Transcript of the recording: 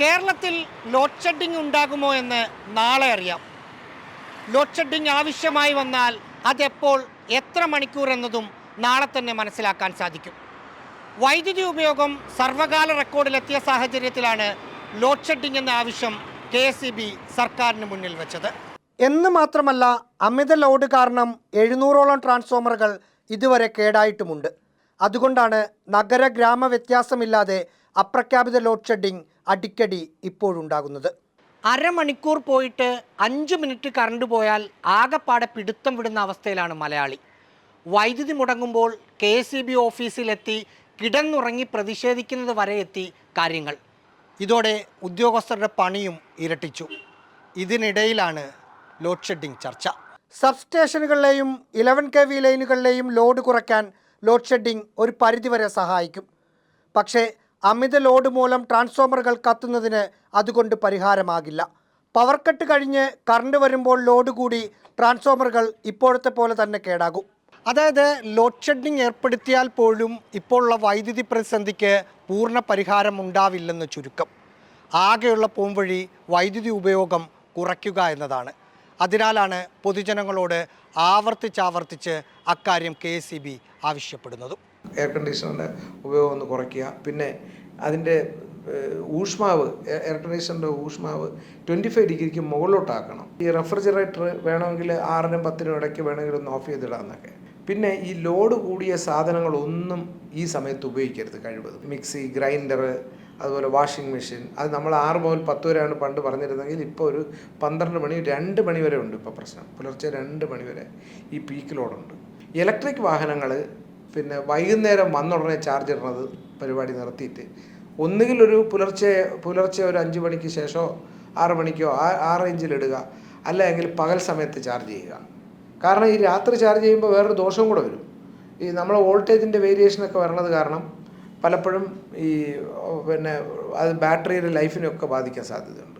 കേരളത്തിൽ load shedding ഉണ്ടാകുമോ എന്ന് നാളെ അറിയാം. ലോഡ് ഷെഡിംഗ് ആവശ്യമായി വന്നാൽ അതെപ്പോൾ എത്ര മണിക്കൂർ എന്നതും നാളെ തന്നെ മനസ്സിലാക്കാൻ സാധിക്കും. വൈദ്യുതി ഉപയോഗം സർവകാല റെക്കോർഡിലെത്തിയ സാഹചര്യത്തിലാണ് ലോഡ് ഷെഡിംഗ് എന്ന ആവശ്യം കെ സർക്കാരിന് മുന്നിൽ വെച്ചത്. എന്ന് മാത്രമല്ല അമിത ലോഡ് കാരണം എഴുന്നൂറോളം ട്രാൻസ്ഫോമറുകൾ ഇതുവരെ കേടായിട്ടുമുണ്ട്. അതുകൊണ്ടാണ് നഗര ഗ്രാമ വ്യത്യാസമില്ലാതെ അപ്രഖ്യാപിത ലോഡ് ഷെഡിംഗ് അടിക്കടി ഇപ്പോഴുണ്ടാകുന്നത്. അരമണിക്കൂർ പോയിട്ട് അഞ്ച് മിനിറ്റ് കറണ്ട് പോയാൽ ആകെപ്പാടെ പിടുത്തം വിടുന്ന അവസ്ഥയിലാണ് മലയാളി. വൈദ്യുതി മുടങ്ങുമ്പോൾ കെ എസ് ഇ ബി ഓഫീസിലെത്തി കിടന്നുറങ്ങി പ്രതിഷേധിക്കുന്നത് വരെ എത്തി കാര്യങ്ങൾ. ഇതോടെ ഉദ്യോഗസ്ഥരുടെ പണിയും ഇരട്ടിച്ചു. ഇതിനിടയിലാണ് ലോഡ് ഷെഡിംഗ് ചർച്ച. സബ്സ്റ്റേഷനുകളിലെയും ഇലവൻ കെ വി ലൈനുകളിലെയും ലോഡ് കുറയ്ക്കാൻ ലോഡ് ഷെഡിംഗ് ഒരു പരിധിവരെ സഹായിക്കും. പക്ഷേ അമിത ലോഡ് മൂലം ട്രാൻസ്ഫോമറുകൾ കത്തുന്നതിന് അതുകൊണ്ട് പരിഹാരമാകില്ല. പവർ കട്ട് കഴിഞ്ഞ് കറണ്ട് വരുമ്പോൾ ലോഡ് കൂടി ട്രാൻസ്ഫോമറുകൾ ഇപ്പോഴത്തെ പോലെ തന്നെ കേടാകും. അതായത് ലോഡ് ഷെഡിംഗ് ഏർപ്പെടുത്തിയാൽ പോലും ഇപ്പോഴുള്ള വൈദ്യുതി പ്രതിസന്ധിക്ക് പൂർണ പരിഹാരം ഉണ്ടാവില്ലെന്ന് ചുരുക്കം. ആകെയുള്ള പോംവഴി വൈദ്യുതി ഉപയോഗം കുറയ്ക്കുക എന്നതാണ്. അതിനാലാണ് പൊതുജനങ്ങളോട് ആവർത്തിച്ചാവർത്തിച്ച് അക്കാര്യം കെ ഇ ബി ആവശ്യപ്പെടുന്നതും. എയർ കണ്ടീഷണറിന്റെ ഉപയോഗം ഒന്ന് കുറയ്ക്കുക. പിന്നെ അതിന്റെ ഊഷ്മാവ് എയർ കണ്ടീഷണറിന്റെ ഊഷ്മാവ് ട്വന്റി ഫൈവ് ഡിഗ്രിക്ക് മുകളിലോട്ടാക്കണം. ഈ റെഫ്രിജറേറ്റർ വേണമെങ്കിൽ ആറിനും പത്തിനും ഇടയ്ക്ക് വേണമെങ്കിൽ ഒന്ന് ഓഫ് ചെയ്തിടാമെന്നൊക്കെ പിന്നെ ഈ ലോഡ് കൂടിയ സാധനങ്ങളൊന്നും ഈ സമയത്ത് ഉപയോഗിക്കരുത് കഴിവതും. മിക്സി ഗ്രൈൻഡർ അതുപോലെ വാഷിംഗ് മെഷീൻ അത് നമ്മൾ ആറ് മുതൽ പത്ത് വരെയാണ് പണ്ട് പറഞ്ഞിരുന്നെങ്കിൽ ഇപ്പോൾ ഒരു പന്ത്രണ്ട് മണി രണ്ട് മണി വരെ ഉണ്ട് ഇപ്പോൾ പ്രശ്നം. പുലർച്ചെ രണ്ട് മണി വരെ ഈ പീക്ക് ലോഡുണ്ട് ഇലക്ട്രിക് വാഹനങ്ങൾ പിന്നെ വൈകുന്നേരം വന്നുടനെ ചാർജ് ഇടുന്നത് പരിപാടി നിർത്തിയിട്ട് ഒന്നുകിൽ ഒരു പുലർച്ചെ പുലർച്ചെ ഒരു അഞ്ച് മണിക്ക് ശേഷമോ ആറ് മണിക്കോ ആ ആ റേഞ്ചിലിടുക അല്ലെങ്കിൽ പകൽ സമയത്ത് ചാർജ് ചെയ്യുക. കാരണം ഈ രാത്രി ചാർജ് ചെയ്യുമ്പോൾ വേറൊരു ദോഷവും കൂടെ വരും. ഈ നമ്മളെ വോൾട്ടേജിന്റെ വേരിയേഷനൊക്കെ വരണത് കാരണം പലപ്പോഴും ഈ പിന്നെ അത് ബാറ്ററിയുടെ ലൈഫിനെയൊക്കെ ബാധിക്കാൻ സാധ്യതയുണ്ട്.